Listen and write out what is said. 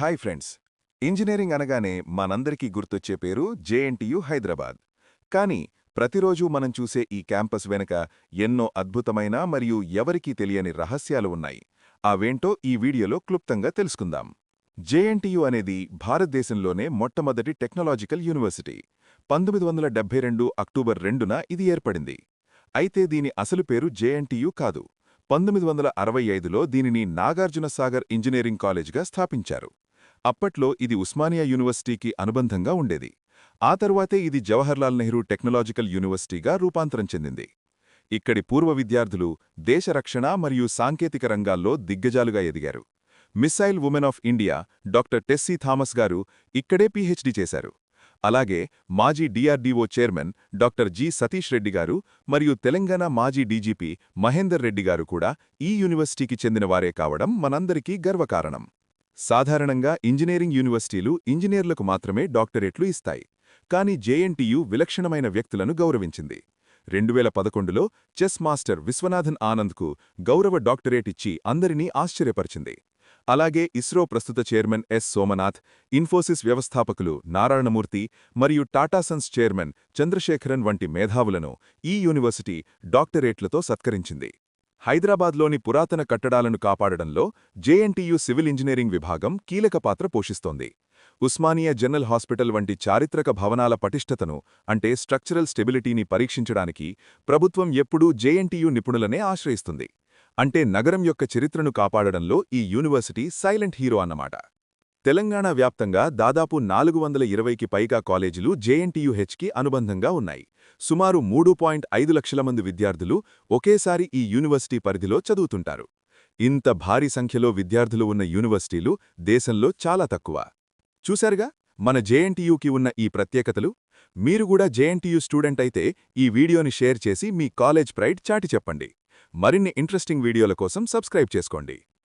Hi friends. Engineering అనగానే మనందరికీ గుర్తొచ్చే పేరు జేఎన్టీయు హైదరాబాద్. కానీ ప్రతిరోజూ మనం చూసే ఈ క్యాంపస్ వెనుక ఎన్నో అద్భుతమైన మరియు ఎవరికీ తెలియని రహస్యాలు ఉన్నాయి. అవేంటో ఈ వీడియోలో క్లుప్తంగా తెలుసుకుందాం. జేఎన్టీయు అనేది భారతదేశంలోనే మొట్టమొదటి టెక్నాలజికల్ యూనివర్సిటీ. పంతొమ్మిది వందల డెబ్బై రెండు అక్టోబర్ రెండున ఇది ఏర్పడింది. అయితే దీని అసలు పేరు జేఎన్టీయు కాదు. పంతొమ్మిది వందల అరవై ఐదులో దీనిని నాగార్జునసాగర్ ఇంజనీరింగ్ కాలేజ్గా స్థాపించారు. అప్పట్లో ఇది ఉస్మానియా యూనివర్సిటీకి అనుబంధంగా ఉండేది. ఆ తరువాతే ఇది జవహర్లాల్ నెహ్రూ టెక్నాలజికల్ యూనివర్సిటీగా రూపాంతరం చెందింది. ఇక్కడి పూర్వ విద్యార్థులు దేశ రక్షణ మరియు సాంకేతిక రంగాల్లో దిగ్గజాలుగా ఎదిగారు. Missile woman of India doctor Tessy Thomas garu ఇక్కడే పీహెచ్డీ చేశారు. అలాగే మాజీ DRDO chairman doctor G Satish Reddy garu మరియు తెలంగాణ మాజీ డీజీపీ మహేందర్ రెడ్డి గారు కూడా ఈ యూనివర్సిటీకి చెందినవారే కావడం మనందరికీ గర్వకారణం. సాధారణంగా ఇంజనీరింగ్ యూనివర్సిటీలు ఇంజనీర్లకు మాత్రమే డాక్టరేట్లు ఇస్తాయి. కానీ జేఎన్టీయు విలక్షణమైన వ్యక్తులను గౌరవించింది. రెండు వేల పదకొండులో చెస్ మాస్టర్ విశ్వనాథన్ ఆనంద్కు గౌరవ డాక్టరేట్ ఇచ్చి అందరినీ ఆశ్చర్యపరిచింది. అలాగే ఇస్రో ప్రస్తుత చైర్మన్ ఎస్ సోమనాథ్ ఇన్ఫోసిస్ వ్యవస్థాపకులు నారాయణమూర్తి మరియు టాటాసన్స్ చైర్మన్ చంద్రశేఖరన్ వంటి మేధావులను ఈ యూనివర్సిటీ డాక్టరేట్లతో సత్కరించింది. హైదరాబాద్లోని పురాతన కట్టడాలను కాపాడడంలో జేఎన్టీయు సివిల్ ఇంజనీరింగ్ విభాగం కీలక పాత్ర పోషిస్తోంది. ఉస్మానియా జనరల్ హాస్పిటల్ వంటి చారిత్రక భవనాల పటిష్టతను అంటే స్ట్రక్చరల్ స్టెబిలిటీని పరీక్షించడానికి ప్రభుత్వం ఎప్పుడూ జేఎన్టీయు నిపుణులనే ఆశ్రయిస్తుంది. అంటే నగరం యొక్క చరిత్రను కాపాడడంలో ఈ యూనివర్సిటీ సైలెంట్ హీరో అన్నమాట. తెలంగాణ వ్యాప్తంగా దాదాపు నాలుగు వందల ఇరవైకి పైగా కాలేజీలు జేఎన్టీయుహెచ్కి అనుబంధంగా ఉన్నాయి. సుమారు మూడు పాయింట్ ఐదు లక్షల మంది విద్యార్థులు ఒకేసారి ఈ యూనివర్సిటీ పరిధిలో చదువుతుంటారు. ఇంత భారీ సంఖ్యలో విద్యార్థులు ఉన్న యూనివర్సిటీలు దేశంలో చాలా తక్కువ. చూశారుగా? మన జేఎన్టీయూకి ఉన్న ఈ ప్రత్యేకతలు? మీరు కూడా జేఎన్టీయూ స్టూడెంట్ అయితే ఈ వీడియోని షేర్ చేసి మీ కాలేజ్ ప్రైడ్ చాటి చెప్పండి. మరిన్ని ఇంట్రెస్టింగ్ వీడియోల కోసం సబ్స్క్రైబ్ చేసుకోండి.